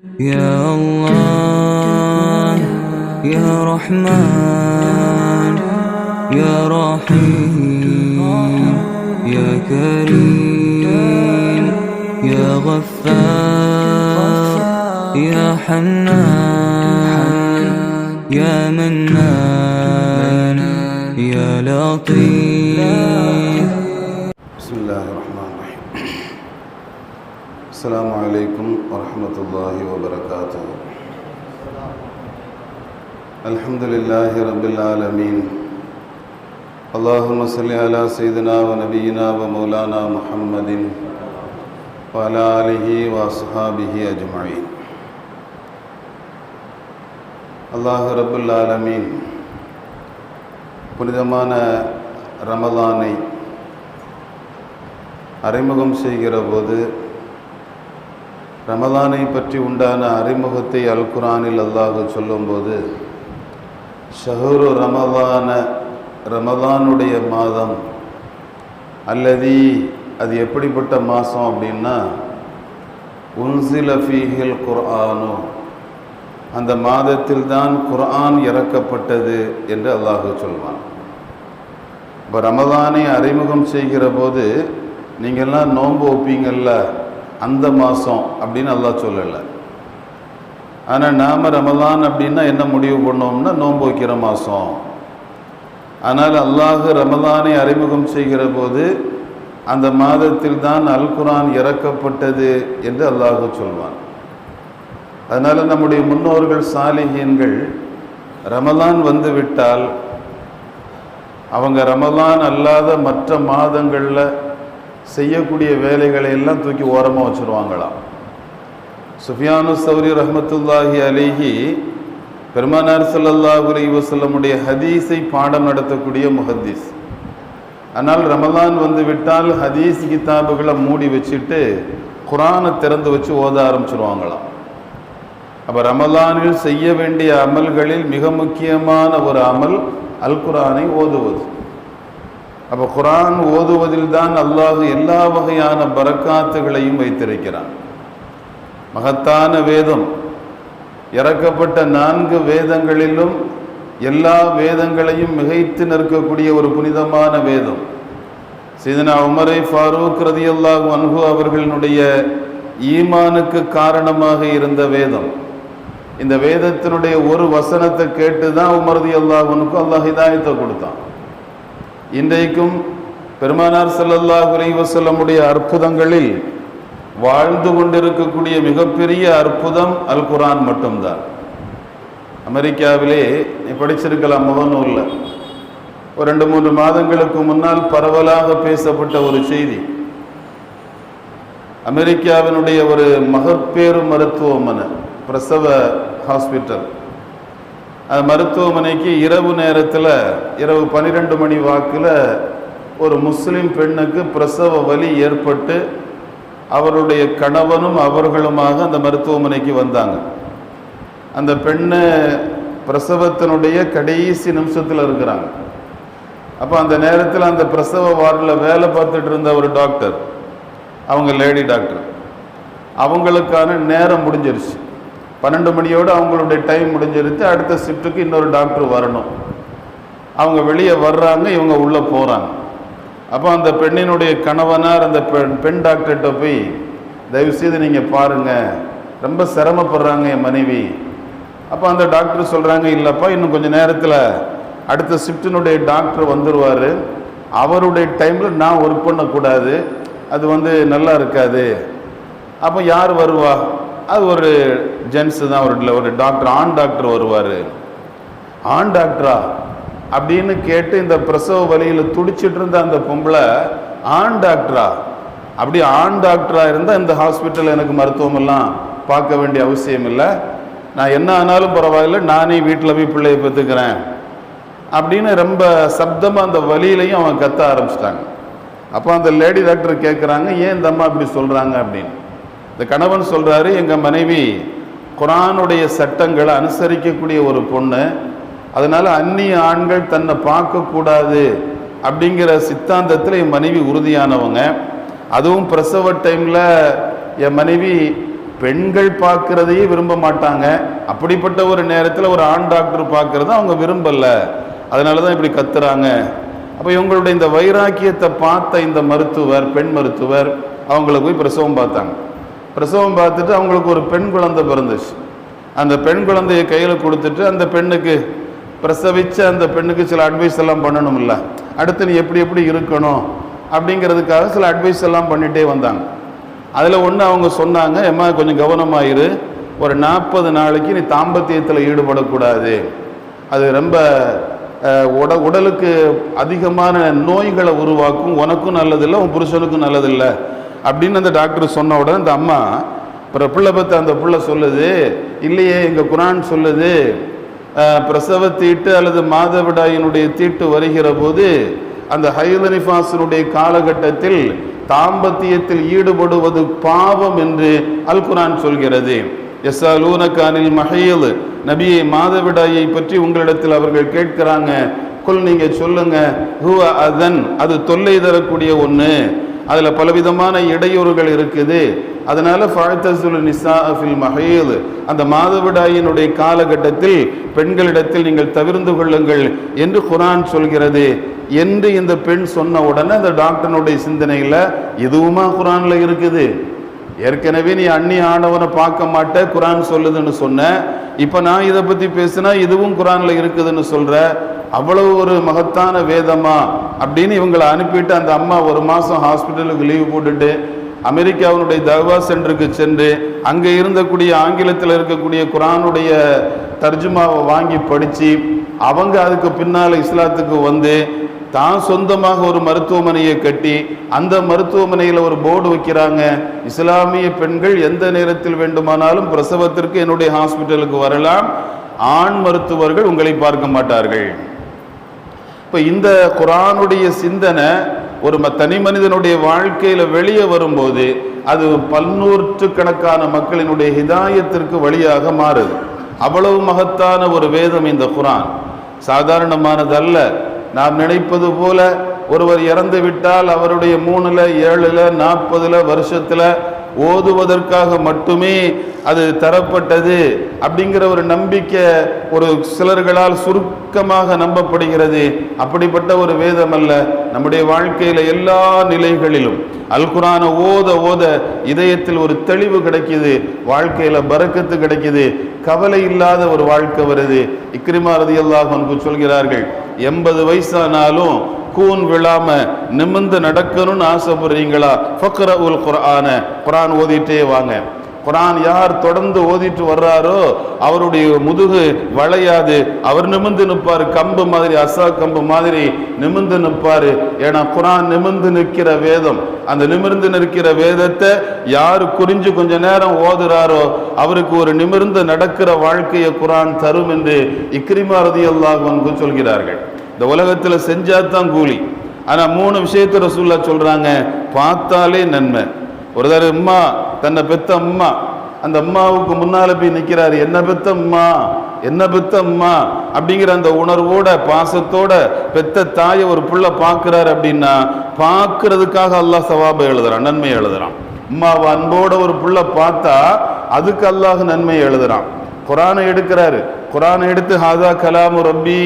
يا الله يا رحمن يا رحيم يا كريم يا غفار يا حنان يا منان يا لطيف. بسم الله الرحمن السلام عليكم ورحمة الله وبركاته الحمد لله رب العالمين اللهم صل على سيدنا ونبينا ومولانا محمد وعلى آله وأصحابه أجمعين அல்லாஹ் ரபுல் ஆலமீன் புனிதமான ரமலானை அறிமுகம் செய்கிற போது ரமதானை பற்றி உண்டான அறிமுகத்தை அல் குரானில் அல்லாஹ் சொல்லும்போது ஷஹரு ரமதான ரமதானுடைய மாதம் அல்லது அது எப்படிப்பட்ட மாதம் அப்படின்னா உன்சில ஃபீஹில் குர்ஆனோ அந்த மாதத்தில் தான் குர்ஆன் இறக்கப்பட்டது என்று அல்லாஹ் சொல்வான். இப்போ ரமதானை அறிமுகம் செய்கிற போது நீங்கள்லாம் நோன்பு வைப்பீங்கள்ல அந்த மாதம் அப்படின்னு அல்லாஹ் சொல்லலை. ஆனால் நாம் ரமதான் அப்படின்னா என்ன முடிவு பண்ணோம்னா நோன்பு வைக்கிற மாதம் ஆனால் அல்லாஹ் ரமதானை அறிமுகம் செய்கிற போது அந்த மாதத்தில் தான் அல் குரான் இறக்கப்பட்டது என்று அல்லாஹ் சொல்வான். அதனால் நம்முடைய முன்னோர்கள் சாலிகியன்கள் ரமலான் வந்து விட்டால் அவங்க ரமலான் அல்லாத மற்ற மாதங்களில் செய்யக்கூடிய வேலைகளை எல்லாம் தூக்கி ஓரமாக வச்சுருவாங்களாம் சுஃபியானு சௌரி ரஹமத்துல்லாஹி அலிஹி பெருமானார் சல்லல்லாஹு அலைஹி வஸல்லமுடைய ஹதீஸை பாடம் நடத்தக்கூடிய முஹத்தீஸ். ஆனால் ரமலான் வந்து விட்டால் ஹதீஸ் கிதாபுகளை மூடி வச்சுட்டு குரானை திறந்து வச்சு ஓத ஆரம்பிச்சிருவாங்களாம். அப்போ ரமலானில் செய்ய வேண்டிய அமல்களில் மிக முக்கியமான ஒரு அமல் அல் குரானை ஓதுவது. அப்போ குரான் ஓதுவதில் தான் அல்லாஹ் எல்லா வகையான பரக்காத்துகளையும் வைத்திருக்கிறான். மகத்தான வேதம். இறக்கப்பட்ட நான்கு வேதங்களிலும் எல்லா வேதங்களையும் மிகைத்து நிற்கக்கூடிய ஒரு புனிதமான வேதம். சீதனா உமரை ஃபாரூக் ரதி அல்லாஹ் அன்ஹு அவர்களினுடைய ஈமானுக்கு காரணமாக இருந்த வேதம். இந்த வேதத்தினுடைய ஒரு வசனத்தை கேட்டு தான் உமரதி அல்லாஹனுக்கும் அல்லாஹ் ஹிதாயத்தை கொடுத்தான். இன்றைக்கும் பெருமானார் சல்லல்லாஹ் அலைஹி அற்புதங்களில் வாழ்ந்து கொண்டிருக்கக்கூடிய மிகப்பெரிய அற்புதம் அல் குரான் மட்டும்தான். அமெரிக்காவிலே நீ படிச்சிருக்கலாம் முகநூலில் ஒரு ரெண்டு மூன்று மாதங்களுக்கு முன்னால் பரவலாக பேசப்பட்ட ஒரு செய்தி. அமெரிக்காவினுடைய ஒரு மகப்பேறு மருத்துவமனை பிரசவ ஹாஸ்பிட்டல். மருத்துவமனைக்கு இரவு நேரத்தில் இரவு பன்னிரெண்டு மணி வாக்கில் ஒரு முஸ்லீம் பெண்ணுக்கு பிரசவ வலி ஏற்பட்டு அவருடைய கணவனும் அவர்களுமாக அந்த மருத்துவமனைக்கு வந்தாங்க. அந்த பெண்ணு பிரசவத்தினுடைய கடைசி நிமிஷத்தில் இருக்கிறாங்க. அப்போ அந்த நேரத்தில் அந்த பிரசவ வார்டில் வேலை பார்த்துட்டு இருந்த ஒரு டாக்டர் அவங்க லேடி டாக்டர். அவங்களுக்கான நேரம் முடிஞ்சிருச்சு. பன்னெண்டு மணியோடு அவங்களுடைய டைம் முடிஞ்சிருச்சு. அடுத்த ஷிஃப்ட்டுக்கு இன்னொரு டாக்டர் வரணும். அவங்க வெளியே வர்றாங்க இவங்க உள்ளே போகிறாங்க அப்போ அந்த பெண்ணினுடைய கணவனார் அந்த பெண் பெண் டாக்டர்கிட்ட போய் தயவுசெய்து நீங்கள் பாருங்கள் ரொம்ப சிரமப்படுறாங்க என் மனைவி. அப்போ அந்த டாக்டர் சொல்கிறாங்க இல்லைப்பா இன்னும் கொஞ்சம் நேரத்தில் அடுத்த ஷிஃப்டினுடைய டாக்டர் வந்துடுவார் அவருடைய டைமில் நான் ஒர்க் பண்ணக்கூடாது. அது வந்து நல்லா இருக்காது. அப்போ யார் வருவா? அது ஒரு ஜென்ஸு தான் ஒரு ஒரு டாக்டர் ஆண் டாக்டர் வருவார். ஆண் டாக்டரா அப்படின்னு கேட்டு இந்த பிரசவ வலியில் துடிச்சிட்டு இருந்த அந்த பொம்பளை ஆண் டாக்டரா அப்படி ஆண் டாக்டரா இருந்தால் இந்த ஹாஸ்பிட்டல் எனக்கு மருத்துவம் எல்லாம் பார்க்க வேண்டிய அவசியம் இல்லை. நான் என்ன ஆனாலும் பரவாயில்ல நானே வீட்டில் போய் பிள்ளையை பெற்றுக்கிறேன் அப்படின்னு ரொம்ப சப்தமாக அந்த வலியிலையும் அவன் கத்த ஆரம்பிச்சிட்டாங்க. அப்போ அந்த லேடி டாக்டர் கேட்குறாங்க ஏன் இந்த அம்மா இப்படி சொல்கிறாங்க அப்படின்னு. இந்த கணவன் சொல்கிறாரு எங்கள் மனைவி குரானுடைய சட்டங்களை அனுசரிக்கக்கூடிய ஒரு பொண்ணு அதனால் அந்நிய ஆண்கள் தன்னை பார்க்கக்கூடாது அப்படிங்கிற சித்தாந்தத்தில் என் மனைவி உறுதியானவங்க. அதுவும் பிரசவ டைமில் என் மனைவி பெண்கள் பார்க்குறதையே விரும்ப மாட்டாங்க. அப்படிப்பட்ட ஒரு நேரத்தில் ஒரு ஆண் டாக்டர் பார்க்குறத அவங்க விரும்பலை. அதனால தான் இப்படி கத்துறாங்க. அப்போ இவங்களுடைய இந்த வைராக்கியத்தை பார்த்த இந்த மருத்துவர் பெண் மருத்துவர் அவங்கள போய் பிரசவம் பார்த்தாங்க. பிரசவம் பார்த்துட்டு அவங்களுக்கு ஒரு பெண் குழந்தை பிறந்துச்சு. அந்த பெண் குழந்தையை கையில் கொடுத்துட்டு அந்த பெண்ணுக்கு பிரசவித்து அந்த பெண்ணுக்கு சில அட்வைஸ் எல்லாம் பண்ணணும்ல. அடுத்து நீ எப்படி எப்படி இருக்கணும் அப்படிங்கிறதுக்காக சில அட்வைஸ் எல்லாம் பண்ணிகிட்டே வந்தாங்க. அதில் ஒன்று அவங்க சொன்னாங்க எம்மா கொஞ்சம் கவனமாயிரு ஒரு நாற்பது நாளைக்கு நீ தாம்பத்தியத்தில் ஈடுபடக்கூடாது. அது ரொம்ப உட உடலுக்கு அதிகமான நோய்களை உருவாக்கும். உனக்கும் நல்லதில்லை உன் புருஷனுக்கும் நல்லதில்லை. அப்படின்னு அந்த டாக்டர் சொன்ன உடனே அந்த அம்மா அப்புறம் பிள்ளை பற்றி அந்த பிள்ளை சொல்லுது இல்லையே எங்கள் குரான் சொல்லுது பிரசவ தீட்டு அல்லது மாதவிடாயினுடைய தீட்டு வருகிற போது அந்த ஹைதனிஃபாசனுடைய காலகட்டத்தில் தாம்பத்தியத்தில் ஈடுபடுவது பாவம் என்று அல் குரான் சொல்கிறது. எஸ்ஸலூனகானில் மஹையல் நபியை மாதவிடாயை பற்றி உங்களிடத்தில் அவர்கள் கேட்கிறாங்க. கொல் நீங்க சொல்லுங்க. ஹுவ அதன் அது தொல்லை தரக்கூடிய ஒன்று அதில் பலவிதமான இடையூறுகள் இருக்குது. அதனால ஃபாழ்த்தசுல் நிசா ஃபில் அந்த மாதவிடாயினுடைய காலகட்டத்தில் பெண்களிடத்தில் நீங்கள் தவிர்ந்து கொள்ளுங்கள் என்று குரான் சொல்கிறது. என்று இந்த பெண் சொன்ன உடனே அந்த டாக்டனுடைய சிந்தனையில் இதுவுமா குரானில் இருக்குது? ஏற்கனவே நீ அண்ணி ஆடவனை பார்க்க மாட்ட குரான் சொல்லுதுன்னு சொன்ன. இப்போ நான் இதை பற்றி பேசினா இதுவும் குரானில் இருக்குதுன்னு சொல்கிற அவ்வளவு ஒரு மகத்தான வேதமா அப்படின்னு இவங்களை அனுப்பிட்டு அந்த அம்மா ஒரு மாதம் ஹாஸ்பிட்டலுக்கு லீவ் போட்டுட்டு அமெரிக்காவினுடைய தர்வா சென்டருக்கு சென்று அங்கே இருந்தக்கூடிய ஆங்கிலத்தில் இருக்கக்கூடிய குரானுடைய தர்ஜுமாவை வாங்கி படித்து அவங்க அதுக்கு பின்னால் இஸ்லாத்துக்கு வந்து தான் சொந்தமாக ஒரு மருத்துவமனையை கட்டி அந்த மருத்துவமனையில் ஒரு போர்டு வைக்கிறாங்க. இஸ்லாமிய பெண்கள் எந்த நேரத்தில் வேண்டுமானாலும் பிரசவத்திற்கு என்னுடைய ஹாஸ்பிட்டலுக்கு வரலாம். ஆண் மருத்துவர்கள் உங்களை பார்க்க மாட்டார்கள். இப்போ இந்த குரானுடைய சிந்தனை ஒரு ம- தனி மனிதனுடைய வாழ்க்கையில வெளியே வரும்போது அது பல்நூற்றுக்கணக்கான மக்களினுடைய ஹிதாயத்திற்கு வழியாக மாறுது. அவ்வளவு மகத்தான ஒரு வேதம் இந்த குரான். சாதாரணமானதல்ல. நாம் நினைப்பது போல ஒருவர் இறந்து விட்டால் அவருடைய மூணுல ஏழுல நாற்பதுல வருஷத்துல ஓதுவதற்காக மட்டுமே அது தரப்பட்டது அப்படிங்கிற ஒரு நம்பிக்கை ஒரு சிலர்களால் சுருக்கமாக நம்பப்படுகிறது. அப்படிப்பட்ட ஒரு வேதம் அல்ல. நம்முடைய வாழ்க்கையில எல்லா நிலைகளிலும் அல்குரான ஓத ஓத இதயத்தில் ஒரு தெளிவு கிடைக்கிது. வாழ்க்கையில பறக்கத்து கிடைக்கிது. கவலை இல்லாத ஒரு வாழ்க்கை வருது. இக்ரிமா ரதியல்லாஹு சொல்கிறார்கள் எண்பது வயசானாலும் கூன் விழாம நிமிர்ந்து நடக்கணும்னு ஆசைப்படுறீங்களா? ஃபக்ர உல் குரான குரான் ஓதிட்டே வாங்க. குரான் யார் தொடர்ந்து ஓதிட்டு வர்றாரோ அவருடைய முதுகு வளையாது. அவர் நிமிர்ந்து நிற்பார். கம்பு மாதிரி அசா கம்பு மாதிரி நிமிர்ந்து நிற்பாரு. ஏன்னா குரான் நிமிர்ந்து நிற்கிற வேதம். அந்த நிமிர்ந்து நிற்கிற வேதத்தை யார் குறிஞ்சு கொஞ்ச நேரம் ஓதுறாரோ அவருக்கு ஒரு நிமிர்ந்து நடக்கிற வாழ்க்கையை குரான் தரும் என்று இக்ரிமாரதி அல்லாஹ் சொல்கிறார்கள். இந்த உலகத்தில் செஞ்சாதான் கூலி. ஆனால் மூணு விஷயத்தை ரசூல்லா சொல்கிறாங்க பார்த்தாலே நன்மை. ஒரு தடவை அம்மா தன்னை பெத்த அம்மா அந்த அம்மாவுக்கு முன்னால் போய் நிற்கிறாரு என்ன பெத்த அம்மா? என்ன பெத்த அம்மா? அப்படிங்கிற அந்த உணர்வோட பாசத்தோட பெத்த தாயை ஒரு புள்ள பார்க்குறாரு அப்படின்னா பார்க்கறதுக்காக அல்லாஹ் சவாபை எழுதுறான் நன்மை எழுதுறான். அம்மாவை அன்போட ஒரு புள்ள பார்த்தா அதுக்கு அல்லாஹ் நன்மை எழுதுறான். குரானை எடுக்கிறாரு. குரானை எடுத்து ஹாதா கலாமு ரப்பி.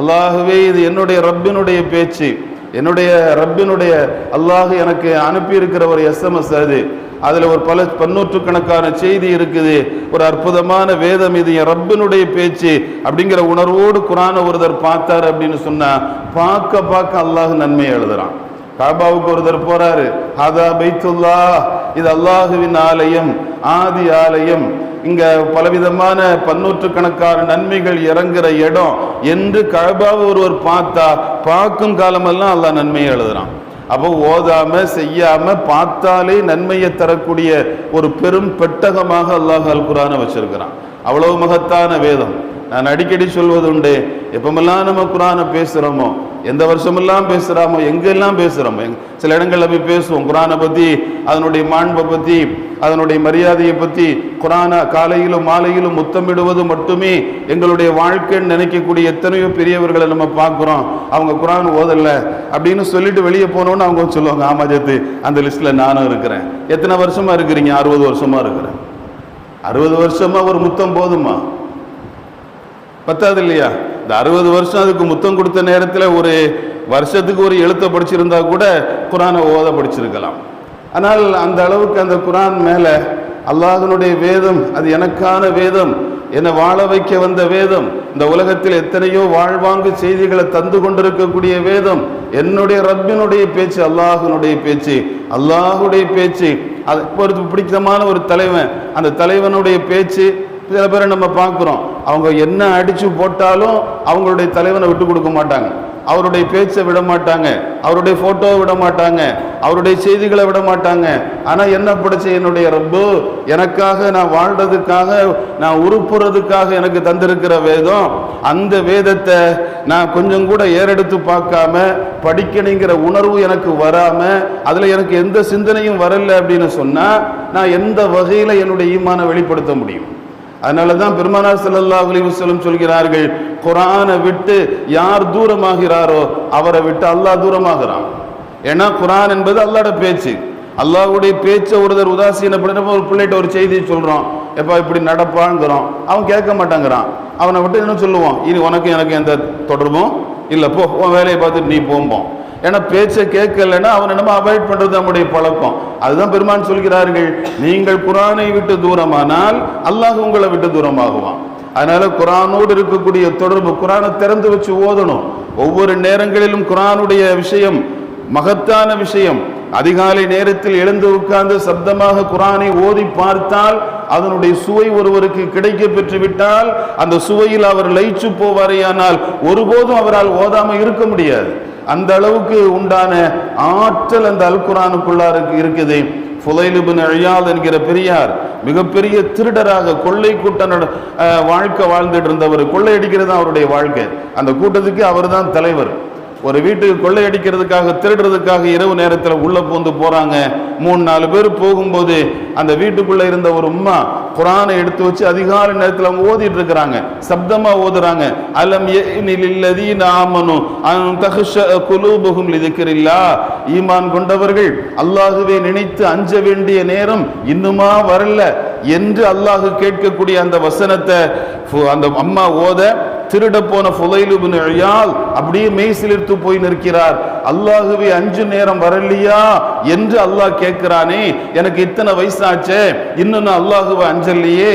அல்லாஹுவே இது என்னுடைய ரப்பினுடைய பேச்சு. என்னுடைய ரப்பினுடைய அல்லாஹ் எனக்கு அனுப்பியிருக்கிற ஒரு எஸ்எம்எஸ் அது. அதில் ஒரு பல பன்னூற்றுக்கணக்கான செய்தி இருக்குது. ஒரு அற்புதமான வேதம் இது என் ரப்பினுடைய பேச்சு அப்படிங்கிற உணர்வோடு குரானை ஒருத்தர் பார்த்தாரு அப்படின்னு சொன்னால் பார்க்க பார்க்க அல்லாஹ் நன்மை எழுதுறான். காபாவுக்கு ஒருத்தர் போறாரு. ஹதா பைத்துல்லா. இது அல்லாஹுவின் ஆலயம் ஆதி ஆலயம். இங்க பலவிதமான பன்னூற்று கணக்கான நன்மைகள் இறங்குற இடம். என்று கழபாவை ஒருவர் பார்த்தா பார்க்கும் காலமெல்லாம் அல்லாஹ் நன்மையை எழுதுறான். அப்போ ஓதாம செய்யாம பார்த்தாலே நன்மையை தரக்கூடிய ஒரு பெரும் பெட்டகமாக அல்லாஹ் அல் குரான வச்சிருக்கிறான். அவ்வளவு மகத்தான வேதம். நான் அடிக்கடி சொல்வது உண்டு எப்பமெல்லாம் நம்ம குரானை பேசுகிறோமோ எந்த வருஷமெல்லாம் பேசுகிறாமோ எங்கெல்லாம் பேசுகிறோமோ சில இடங்களில் போய் பேசுவோம் குரானை பற்றி அதனுடைய மாண்பை பற்றி அதனுடைய மரியாதையை பற்றி குரானை காலையிலும் மாலையிலும் முத்தமிடுவது மட்டுமே எங்களுடைய வாழ்க்கைன்னு நினைக்கக்கூடிய எத்தனையோ பெரியவர்களை நம்ம பார்க்குறோம். அவங்க குரான் ஓதலை அப்படின்னு சொல்லிட்டு வெளியே போனோன்னு அவங்க சொல்லுவாங்க ஆமாஜத்து அந்த லிஸ்ட்டில் நானும் இருக்கிறேன். எத்தனை வருஷமா இருக்கிறீங்க? அறுபது வருஷமா இருக்கிறேன். அறுபது வருஷமா ஒரு முத்தம் போதுமா? பத்தாது இல்லையா? இந்த அறுபது வருஷம் அதுக்கு முத்தம் கொடுத்த நேரத்தில் ஒரு வருஷத்துக்கு ஒரு எழுத்தை படிச்சிருந்தா கூட குரானை ஓத படிச்சிருக்கலாம். ஆனால் அந்த அளவுக்கு அந்த குரான் மேலே அல்லாஹனுடைய வேதம் அது எனக்கான வேதம் என்னை வாழ வைக்க வந்த வேதம் இந்த உலகத்தில் எத்தனையோ வாழ்வாங்கு செய்திகளை தந்து கொண்டிருக்கக்கூடிய வேதம் என்னுடைய ரப்பினுடைய பேச்சு அல்லாஹனுடைய பேச்சு அல்லாஹுடைய பேச்சு அது ஒரு பிடித்தமான ஒரு தலைவன் அந்த தலைவனுடைய பேச்சு சில பேரை நம்ம பார்க்குறோம். அவங்க என்ன அடித்து போட்டாலும் அவங்களுடைய தலைவனை விட்டு கொடுக்க மாட்டாங்க. அவருடைய பேச்சை விட மாட்டாங்க. அவருடைய ஃபோட்டோவை விட மாட்டாங்க. அவருடைய செய்திகளை விட மாட்டாங்க. ஆனால் என்ன படைச்ச என்னுடைய ரப்பு? எனக்காக நான் வாழ்றதுக்காக நான் உருப்புறதுக்காக எனக்கு தந்திருக்கிற வேதம் அந்த வேதத்தை நான் கொஞ்சம் கூட ஏறெடுத்து பார்க்காம படிக்கணுங்கிற உணர்வு எனக்கு வராமல் அதில் எனக்கு எந்த சிந்தனையும் வரல அப்படின்னு சொன்னால் நான் எந்த வகையில் என்னுடைய ஈமானை வெளிப்படுத்த முடியும்? அதனால தான் பெருமானார் செல்லல்லா அலிவசலம் சொல்கிறார்கள் குரானை விட்டு யார் தூரமாகிறாரோ அவரை விட்டு அல்லாஹ் தூரமாகிறான். ஏன்னா குரான் என்பது அல்லாட பேச்சு. அல்லாஹுடைய பேச்சை ஒருத்தர் உதாசீனப்படுத்த ஒரு பிள்ளைகிட்ட ஒரு செய்தியை சொல்கிறோம் எப்பா இப்படி நடப்பாங்கிறோம். அவன் கேட்க மாட்டாங்கிறான். அவனை விட்டு என்ன சொல்லுவோம் இனி உனக்கு எனக்கு எந்த தொடர்பும் இல்லை. போ உன் வேலையை பார்த்துட்டு நீ போம்போம் ஏன்னா பேச்சை கேட்கலைன்னா அவன் என்னமோ அவாய்ட் பண்றது நம்முடைய பழக்கம். அதுதான் பெருமான் சொல்கிறார்கள் நீங்கள் குரானை விட்டு தூரமானால் அல்லாஹ் உங்களை விட்டு தூரமாகுவான். அதனால குரானோடு இருக்கக்கூடிய தொடர்பு குரானை திறந்து வச்சு ஓதணும். ஒவ்வொரு நேரங்களிலும் குரானுடைய விஷயம் மகத்தான விஷயம். அதிகாலை நேரத்தில் எழுந்து உட்கார்ந்து சப்தமாக குரானை ஓதி பார்த்தால் அதனுடைய சுவை ஒருவருக்கு கிடைக்க பெற்று விட்டால் அந்த சுவையில் அவர் லயிச்சு போவாரேயானால் ஒருபோதும் அவரால் ஓதாம இருக்க முடியாது. அந்த அளவுக்கு உண்டான ஆற்றல் அந்த அல் குரானுக்குள்ளாருக்கு இருக்குது புதைலுபின் அழியாத் என்கிற பெரியார் மிகப்பெரிய திருடராக கொள்ளை கூட்ட வாழ்க்கை வாழ்ந்துட்டு இருந்தவர் கொள்ளையடிக்கிறது தான் அவருடைய வாழ்க்கை. அந்த கூட்டத்துக்கு அவர்தான் தலைவர். ஒரு வீட்டுக்கு கொள்ளையடிக்கிறதுக்காக திருடுறதுக்காக இரவு நேரத்தில் உள்ள பூந்து போறாங்க. மூணு நாலு பேர் போகும்போது அந்த வீட்டுக்குள்ள இருந்த ஒரு உம்மா குரானை எடுத்து வச்சு அதிகார நேரத்தில் அவங்க ஓதிட்டு இருக்கிறாங்க. சப்தமா ஓதுறாங்க. அலம் யனிலில்லதீன ஆமனு அன் தஹ்ஷ ஈமான் கொண்டவர்கள் அல்லாஹுவே நினைத்து அஞ்ச வேண்டிய நேரம் இன்னுமா வரல. என்று அல்லாஹ் கேட்கக்கூடிய அந்த வசனத்தை அந்த அம்மா ஓத திருட போன ஃபுலைலுபின் அழியால் அப்படியே மெய்சிலிர்த்து போய் நிற்கிறார். அல்லாஹுவே அஞ்சு நேரம் வரலையா என்று அல்லாஹ் கேட்கிறானே எனக்கு இத்தனை வயசாச்சே இன்னும் நான் அல்லாஹுவை அஞ்சல்லையே?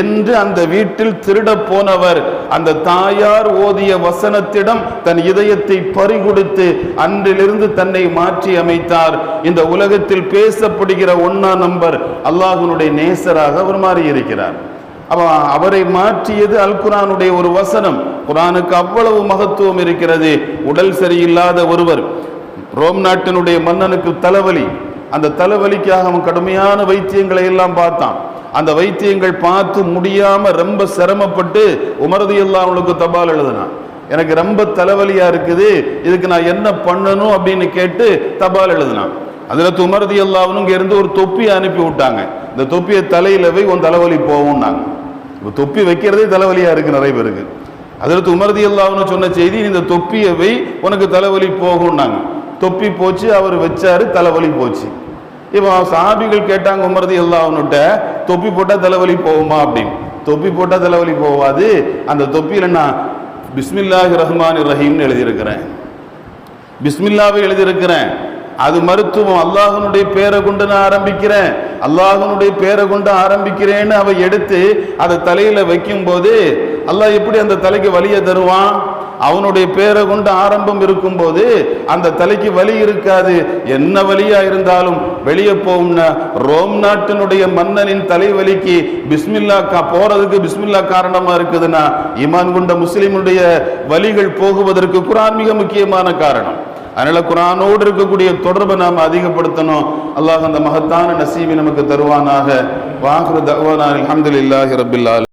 என்று அந்த வீட்டில் திருட போனவர் அந்த தாயார் ஓதிய வசனத்திடம் தன் இதயத்தை பறிகொடுத்து அன்றிலிருந்து தன்னை மாற்றி அமைத்தார். இந்த உலகத்தில் பேசப்படுகிற ஒன்னா நம்பர் அல்லாஹ்வினுடைய நேசராக அவர் மாறி இருக்கிறார் அப்ப அவரை மாற்றியது அல் குரானுடைய ஒரு வசனம். குரானுக்கு அவ்வளவு மகத்துவம் இருக்கிறது. உடல் சரியில்லாத ஒருவர். ரோம் நாட்டினுடைய மன்னனுக்கு தலைவலி. அந்த தலைவலிக்காக அவன் கடுமையான வைத்தியங்களை எல்லாம் பார்த்தான். அந்த வைத்தியங்கள் பார்த்து முடியாம ரொம்ப சிரமப்பட்டு உமரது எல்லாம் அவனுக்கு தபால் எழுதினான். எனக்கு ரொம்ப தலைவலியா இருக்குது. இதுக்கு நான் என்ன பண்ணணும் அப்படின்னு கேட்டு தபால் எழுதினான். அதில் துமரதி எல்லாவனும் இங்க இருந்து ஒரு தொப்பியை அனுப்பி விட்டாங்க. இந்த தொப்பியை தலையில் வை உன் தலைவலி போகும்னாங்க. இப்போ தொப்பி வைக்கிறதே தலைவலியாக இருக்குது நிறைய பேருக்கு. அதில் துமரதி அல்லாஹ்னு சொன்ன செய்தி இந்த தொப்பியை வை உனக்கு தலைவலி போகும்னாங்க. தொப்பி போச்சு அவர் வச்சாரு தலைவலி போச்சு. இப்போ சாபிகள் கேட்டாங்க உமரதி அல்லாஹ்னுட்ட தொப்பி போட்டால் தலைவலி போகுமா? அப்படின்னு. தொப்பி போட்டால் தலைவலி போகாது. அந்த தொப்பியில் நான் பிஸ்மில்லாஹி ரஹ்மான் ரஹீம்னு எழுதியிருக்கிறேன். பிஸ்மில்லாவை எழுதியிருக்கிறேன். அது மருத்துவம். அல்லாஹனுடைய பேரை கொண்டு நான் ஆரம்பிக்கிறேன். அல்லாஹனுடைய பேரை கொண்டு ஆரம்பிக்கிறேன்னு அவ எடுத்து அதை தலையில வைக்கும்போது அல்லாஹ் எப்படி அந்த தலைக்கு வலியை தருவான்? அவனுடைய பேரை கொண்டு ஆரம்பம் இருக்கும்போது அந்த தலைக்கு வலி இருக்காது. என்ன வழியா இருந்தாலும் வெளியே போகும்னா ரோம் நாட்டினுடைய மன்னனின் தலைவலிக்கு பிஸ்மில்லா கா போறதுக்கு பிஸ்மில்லா காரணமா இருக்குதுன்னா இமான் கொண்ட முஸ்லிமுடைய வலிகள் போகுவதற்கு குரான் மிக முக்கியமான காரணம். அதனால குரானோடு இருக்கக்கூடிய தொடர்பை நாம் அதிகப்படுத்தணும். அல்லாஹ் அந்த மகத்தான நசீவை நமக்கு தருவானாக. வாஹ்ரு தவானா அல்ஹம்துலில்லாஹி ரபில்லால்